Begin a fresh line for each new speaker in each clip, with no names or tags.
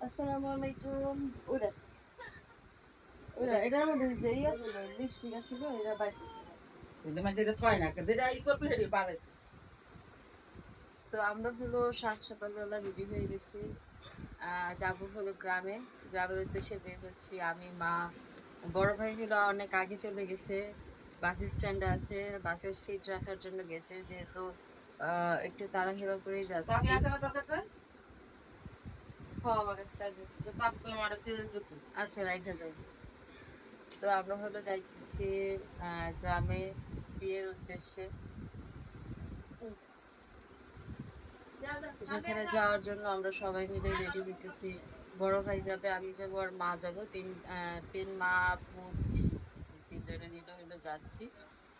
আসসালামু আলাইকুম। ওরা। ওরা এটার মধ্যে যে ছিল লিপস্টিক ছিল এটা বাইক তো আমরা হলো সাত সকালবেলা রেডি হয়ে গেছি। যাব হলো গ্রামে। গ্রামের উদ্দেশ্যে বের হচ্ছি আমি মা। বড় ভাই হলো অনেক আগে চলে গেছে। বাস স্ট্যান্ডে আছে। বাসের সিট রাখার জন্য গেছে যেহেতু আহ, একটু তাড়াহুড়ো করেই যাচ্ছে। হ্যাঁ, আমার কাছে আছে। আচ্ছা রাখা যাবে তো আমরা হলো যাইতেছি গ্রামে বিয়ের উদ্দেশ্যে। সেখানে যাওয়ার জন্য আমরা সবাই মিলে রেডি হইতেছি বড় ভাই যাবে আমি যাব আর মা যাব। তিন তিন মা পড়ছি তিনজনে মিলে হইল যাচ্ছি।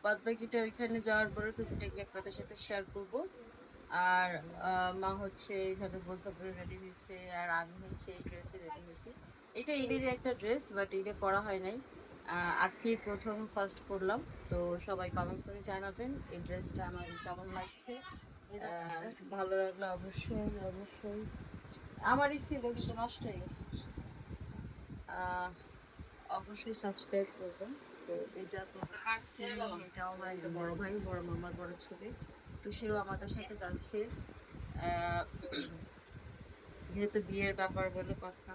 বাদ বাকিটা ওইখানে যাওয়ার পরে টুকটাকি আপনাদের সাথে শেয়ার করব। আর মা হচ্ছে এখানে বোরখা পরে রেডি হয়েছে আর আমি হচ্ছে এই ড্রেসে রেডি হয়েছি। এটা ঈদের একটা ড্রেস বাট ঈদে পরা হয় নাই। আজকেই প্রথম ফার্স্ট পরলাম তো সবাই কমেন্ট করে জানাবেন এই ড্রেসটা আমার কেমন লাগছে? ভালো লাগল অবশ্যই অবশ্যই। আমারই ছিল কিন্তু নষ্ট হয়ে গেছে। অবশ্যই সাবস্ক্রাইব করবেন। তো এটা তো এটাও আমার একটা বড় ভাই বড় মামার বড় ছেলে। তো সেও আমাদের সাথে যাচ্ছে। যেহেতু বিয়ের ব্যাপার বলে কথা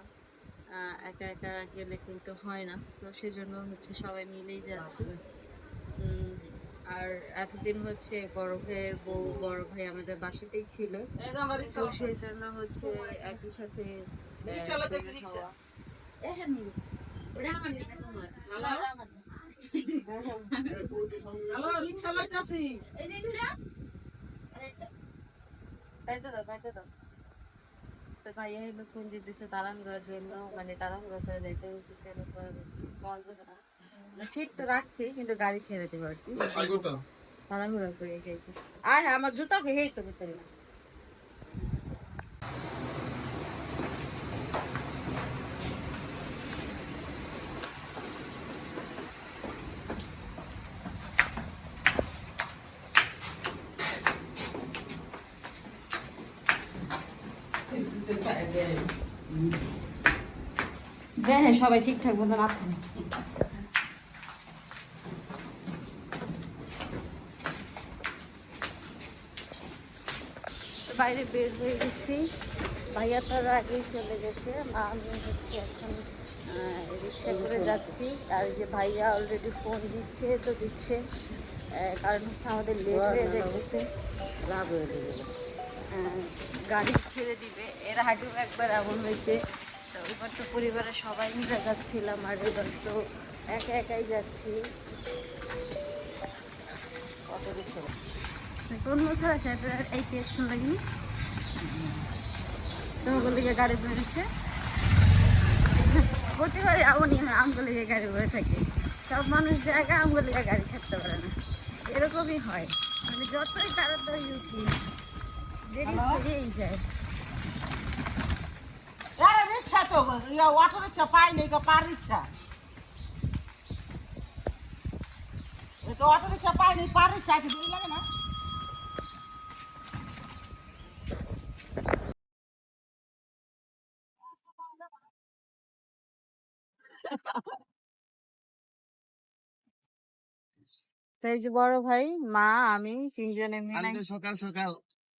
একা একা গেলে কিন্তু হয় না। তো সেজন্য হচ্ছে সবাই মিলেই যাচ্ছে। আর এতদিন হচ্ছে বড় ভাইয়ের বউ বড় ভাই আমাদের বাসাতেই ছিল। তো সেই জন্য হচ্ছে একই সাথে আহ, বের হওয়া। এসব নিবি। ওটা আমার না, এটা তোমার। ওটা আমার না। এই যে দুটা। আরেকটা। কাইটে দাও, কাইটে দাও। তো ভাইয়া হলো ফোন দিতেছে তাড়াহুড়োর জন্য মানে করে দেখতে সিট তো রাখছি কিন্তু গাড়ি ছেড়ে আর কি। তাড়াহুড়ো করে যাইতেছি। আর আমার জুতা হেই তো ভিতরে
দেখেন সবাই ঠিকঠাক মতন আছে
তো বাইরে বের হয়ে গেছি। ভাইয়া তার আগেই চলে গেছে। আমি হচ্ছে এখন রিক্সা করে যাচ্ছি। আর যে ভাইয়া অলরেডি ফোন দিচ্ছে তো দিচ্ছে। কারণ হচ্ছে আমাদের লেট হয়ে যাইতেছে। আহ, গাড়ি ছেড়ে দিবে। এর আগেও একবার এমন হয়েছে। তো এবার তো পরিবারের সবাই মিলে যাচ্ছিলাম আর এবার তো একা একাই যাচ্ছি। কত কিছু। কোন এই গাড়ি হয় গাড়ি থাকে। সব মানুষ গাড়ি ছাড়তে পারে না। এরকমই হয়। মানে যতই তাড়াতাড়ি উঠি
আরে রিক্সা তো ইয়া অটো রিক্সা পাই নাই পার রিক্সা এই তো অটো রিক্সা পাই নাই পার রিক্সা কি দেরি লাগে না?
তো এই যে বড় ভাই মা আমি তিনজনে মিলে
সকাল সকাল।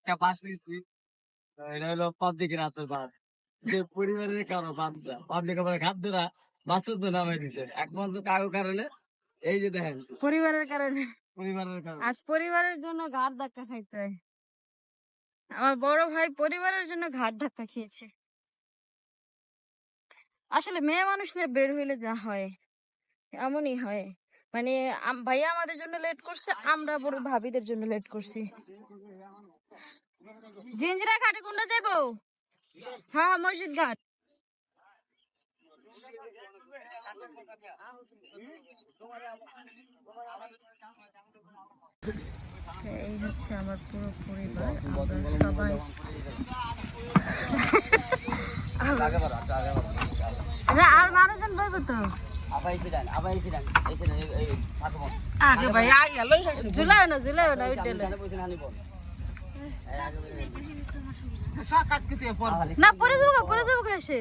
একটা বাস নিচ্ছি এটা হলো পাবলিক রাতের বাস। যে পরিবারের কারও বাদ পাবলিক আমার খাদ্যরা বাসের তো নামে দিচ্ছে একমাত্র কারও কারণে এই যে দেখেন।
পরিবারের কারণে।
পরিবারের কারণে।
আজ পরিবারের জন্য ঘাট ধাক্কা খাইতে হয়। আমার বড় ভাই পরিবারের জন্য ঘাট ধাক্কা খেয়েছে। আসলে মেয়ে মানুষ নিয়ে বের হইলে যা হয় এমনই হয়। মানে ভাইয়া আমাদের জন্য লেট করছে আমরা বড় ভাবিদের জন্য লেট করছি। জিঞ্জিরা ঘাটে কোনটা যাব হ্যাঁ হ্যাঁ, মসজিদ ঘাট এই হচ্ছে আমার পুরো পরিবার সবাই। আর মানুষজন বলব তো।
আগে ভাই
না জুলাই না ওইটা
আমি জানি বলছি না,
পরে দেবো পরে দেবো এসে।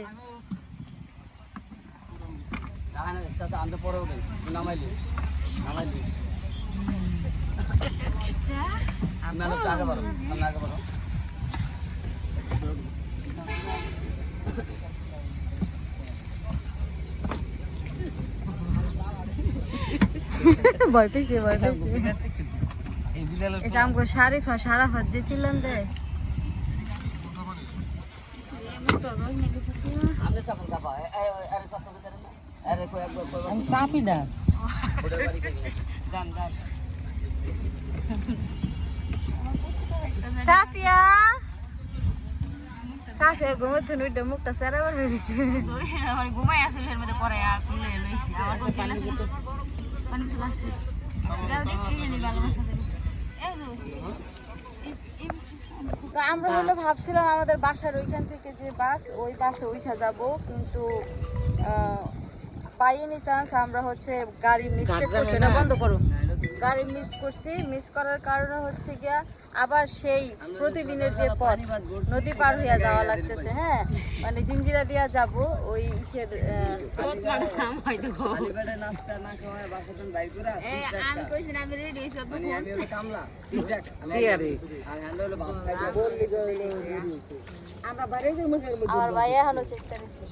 ভয় পেয়েছে ভয় পেয়েছে। শারিফা সারাফা যে ছিলেন দে। সাফিয়া! নুইটা মুখটা সারাবার হয়ে গেছে।
আমার ঘুমাই আসলে এর মধ্যে পরে আর খুলে লইছি আমার কোন ছেলে ছিল ভালোবাসা এই তো
আমরা হলো ভাবছিলাম আমাদের বাসার ওইখান থেকে যে বাস ওই বাসে উঠা যাব কিন্তু পাইনি চান্স আমরা হচ্ছে গাড়ি মিস্টেক করছি। এটা বন্ধ করো গাড়ি মিস করছি। মিস করার কারণে হচ্ছে গিয়া আবার সেই প্রতিদিনের যে পথ নদী পার হইয়া যাওয়া লাগতেছে হ্যাঁ? মানে জিঞ্জিরা দিয়া যাব ওই ইসের
মানে বাপ
আমরা বাইরে যাই
আমার ভাইয়া হলো চেক করেছে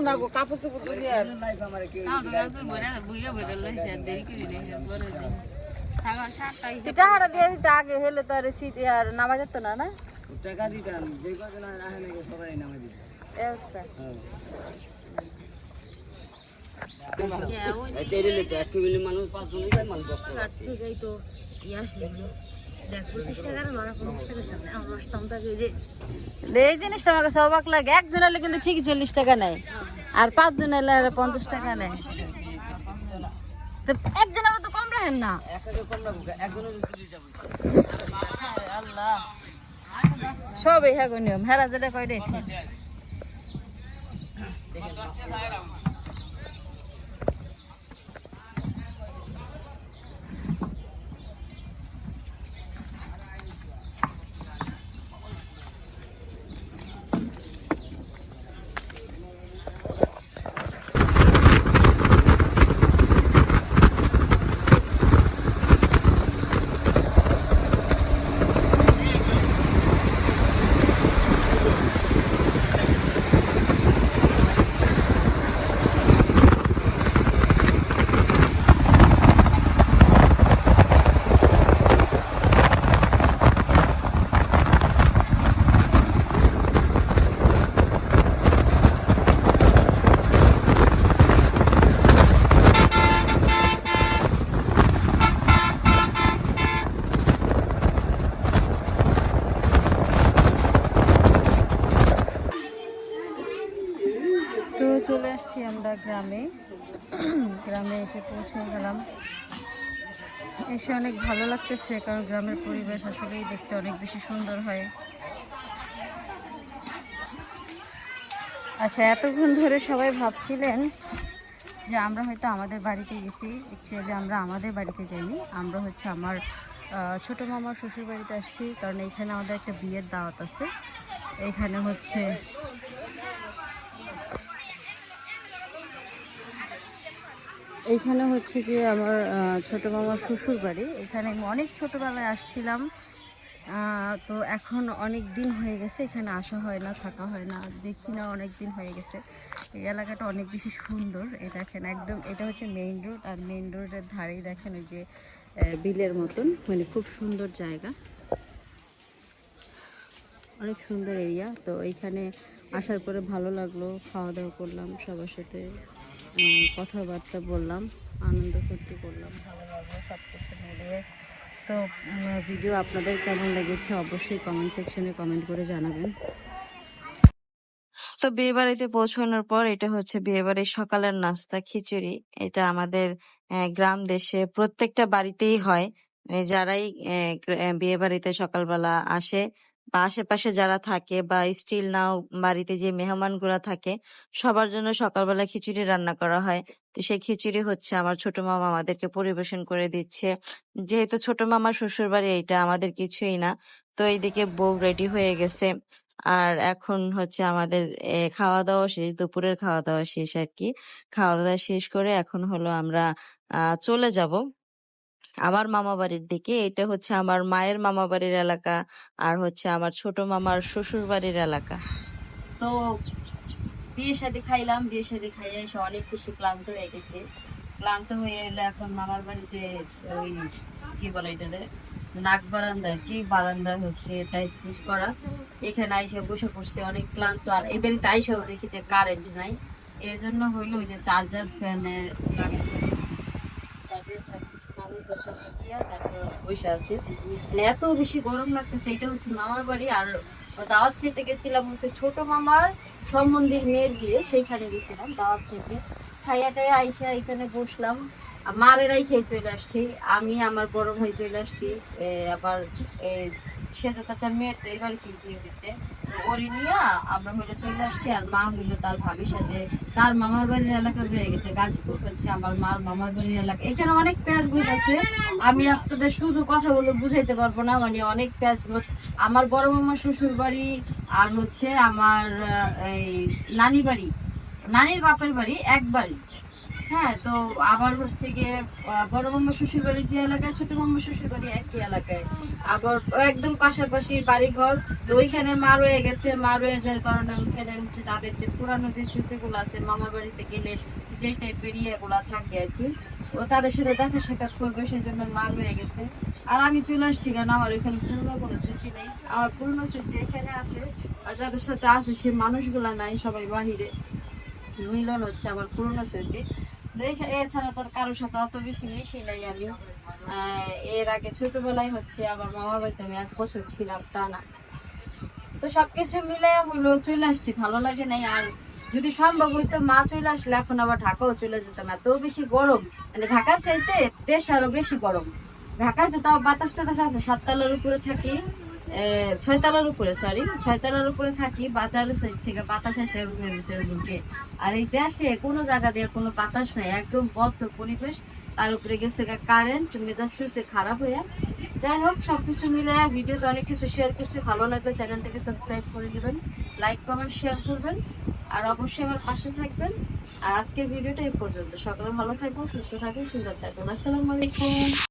না গো কাপড় চোপড় দুনিয়া
লাইফ আমার কেউ
না তো আমি বইরা বইরা বইরা লইছি দেরি করে লইছি বড় দিন থাকার সাতটা
তুই টাকাটা দিয়ে দিতে আগে হেলে তো আর সিট আর নামা যেত না না?
টাকা দিতাম যে কজন আহে নাকি সবাই নামে দিত। মিলি মানুষ পাঁচ জন যায় মানুষ দশ
এই জিনিসটা কিন্তু চল্লিশ টাকা নেয়। আর পঞ্চাশ টাকা নেয়। তো একজন আবার তো কম না।
একজনের
আল্লাহ সবই হ্যাঁ নিয়ম। হেরা যেটা কয় রে? তো চলে আসছি আমরা গ্রামে। গ্রামে এসে পৌঁছে গেলাম। এসে অনেক ভালো লাগতেছে, কারণ গ্রামের পরিবেশ আসলেই দেখতে অনেক বেশি সুন্দর হয়। আচ্ছা এতক্ষণ ধরে সবাই ভাবছিলেন যে আমরা হয়তো আমাদের বাড়িতে গেছি অ্যাকচুয়ালি আমরা আমাদের বাড়িতে যাইনি। আমরা হচ্ছে আমার ছোট মামার শ্বশুর বাড়িতে আসছি, কারণ এইখানে আমাদের একটা বিয়ের দাওয়াত আছে। এইখানে হচ্ছে এইখানে হচ্ছে কি আমার ছোট মামার শ্বশুর বাড়ি। এখানে আমি অনেক ছোটবেলায় আসছিলাম। তো এখন অনেক দিন হয়ে গেছে, এখানে আসা হয় না, থাকা হয় না। দেখি না, অনেক দিন হয়ে গেছে। এই এলাকাটা অনেক বেশি সুন্দর। এই দেখেন, একদম এটা হচ্ছে মেইন রোড আর মেইন রোডের ধারেই দেখেন ওই যে বিলের মতন। মানে খুব সুন্দর জায়গা। অনেক সুন্দর এরিয়া তো এইখানে আসার পরে ভালো লাগল খাওয়া দাওয়া করলাম সবার সাথে। কথাবার্তা বললাম, আনন্দ ফুর্তি করলাম। ভালো লাগল সব কিছু মিলিয়ে তো ভিডিও আপনাদের কেমন লেগেছে? অবশ্যই কমেন্ট সেকশনে কমেন্ট করে জানাবেন। তো বিয়ে বাড়িতে পৌঁছানোর পর এটা হচ্ছে বিয়ে বাড়ির সকালের নাস্তা, খিচুড়ি। এটা আমাদের গ্রাম দেশে প্রত্যেকটা বাড়িতেই হয়। যারাই বিয়ে বাড়িতে সকালবেলা আসে বা আশেপাশে যারা থাকে বা স্টিল নাও বাড়িতে যে মেহমানগুলা থাকে সবার জন্য সকালবেলা খিচুড়ি রান্না করা হয়। তো সেই খিচুড়ি হচ্ছে আমার ছোট মামা আমাদেরকে পরিবেশন করে দিচ্ছে। যেহেতু ছোট মামার শ্বশুর বাড়ি এইটা আমাদের কিছুই না। তো এইদিকে বউ রেডি হয়ে গেছে। আর এখন হচ্ছে আমাদের এ, খাওয়া দাওয়া শেষ দুপুরের খাওয়া দাওয়া শেষ আর কি। খাওয়া দাওয়া শেষ করে এখন হলো আমরা চলে যাব। আমার মামা বাড়ির দিকে, এটা হচ্ছে আমার মায়ের মামা বাড়ির এলাকা আর হচ্ছে আমার ছোট মামার শ্বশুর বাড়ির এলাকা। তো বিয়ে শাদি খাইলাম বিয়ে শাদি খাইয়ে এসে অনেক বেশি ক্লান্ত হয়ে গেছে। ক্লান্ত হয়ে এলে এখন মামার বাড়িতে ওই কি বলে এটাতে নাক বারান্দা, কি বারান্দা হচ্ছে টাইস ফুস করা। এখানে আইসে বসে পড়ছে, অনেক ক্লান্ত। আর এই বাড়িতে আইসেও দেখি যে কারেন্ট নাই। এই জন্য হইল ওই যে চার্জার ফ্যানে লাগাইছে। চার্জার ফ্যান স্বামীর পাশে দিয়া মানে এত বেশি গরম লাগতেছে, এটা হচ্ছে মামার বাড়ি। আর দাওয়াত খেতে গেছিলাম হচ্ছে ছোট মামার সম্বন্ধীর মেয়ের বিয়ে, সেইখানে গেছিলাম দাওয়াত খেতে। খাইয়া টাইয়া আইসা এখানে বসলাম। মারেরাই খেয়ে চলে আসছি। আমি, আমার গরম হয়ে চলে আসছি। আবার সেজ চাচার মেয়ের তো এই বাড়িতে বিয়ে হয়েছে ওরে নিয়ে আমরা হলে চলে আসছি আর মা হইল তার ভাবির সাথে তার মামার বাড়ির এলাকা রয়ে গেছে, গাজীপুর হচ্ছে আমার মার মামার বাড়ির এলাকা। এখানে অনেক পেঁয়াজ গোছ আছে। আমি আপনাদের শুধু কথা বলে বুঝাইতে পারব না মানে অনেক পেঁয়াজ গোছ। আমার বড় মামার শ্বশুর বাড়ি আর হচ্ছে আমার এই নানি বাড়ি। নানির বাপের বাড়ি, এক বাড়ি। হ্যাঁ তো আবার হচ্ছে গিয়ে বড় মামা শ্বশুর বাড়ির যে এলাকায়, ছোট মামা শ্বশুর বাড়ি একই এলাকায়। আবার একদম পাশাপাশি বাড়ি ঘর তো ওইখানে মা রয়ে গেছে, মা রয়ে যাওয়ার কারণে ওইখানে হচ্ছে তাদের যে পুরানো যে স্মৃতিগুলো আছে, মামার বাড়িতে গেলে যে টাইপের ইয়েগুলো থাকে আর কি, ও তাদের সাথে দেখা সাক্ষাৎ করবে সেই জন্য মা রয়ে গেছে। আর আমি চলে আসছি কেন, আমার ওইখানে পুরনো কোনো স্মৃতি নেই। আমার পুরনো স্মৃতি এখানে আছে, আর যাদের সাথে আছে সে মানুষগুলা নাই, সবাই বাহিরে। মিলন হচ্ছে আমার পুরনো স্মৃতি। এছাড়া তোর কারোর সাথে অত বেশি মিশি নাই আমি। এর আগে ছোটবেলায় হচ্ছে আমার মামার বাড়িতে আমি এক বছর ছিলাম টানা। তো সবকিছু মিলে হলো চলে আসছি, ভালো লাগে নাই। আর যদি সম্ভব হইতো মা চলে আসলে এখন আবার ঢাকাও চলে যেতাম। এত বেশি গরম মানে ঢাকার চাইতে দেশ আরও বেশি গরম। ঢাকায় তো তাও বাতাস টাতাস আছে, সাততলার উপরে থাকি। ছয়তলার উপরে সরি ছয়তলার উপরে থাকি বাজারের সাইড থেকে বাতাস আসে রুমের ভিতরে ঢুকে আর এই দেশে কোনো জায়গা দিয়ে কোনো বাতাস নাই, একদম বদ্ধ পরিবেশ। তার উপরে গেছে কারেন্ট মেজাজ টুসে খারাপ হয়ে যাই হোক, সবকিছু মিলে ভিডিওতে অনেক কিছু শেয়ার করছি। ভালো লাগলে চ্যানেলটাকে সাবস্ক্রাইব করে দিবেন লাইক কমেন্ট শেয়ার করবেন। আর অবশ্যই আমার পাশে থাকবেন। আর আজকের ভিডিওটা এই পর্যন্ত। সকলে ভালো থাকবেন সুস্থ থাকবেন সুন্দর থাকবেন আসসালামু আলাইকুম।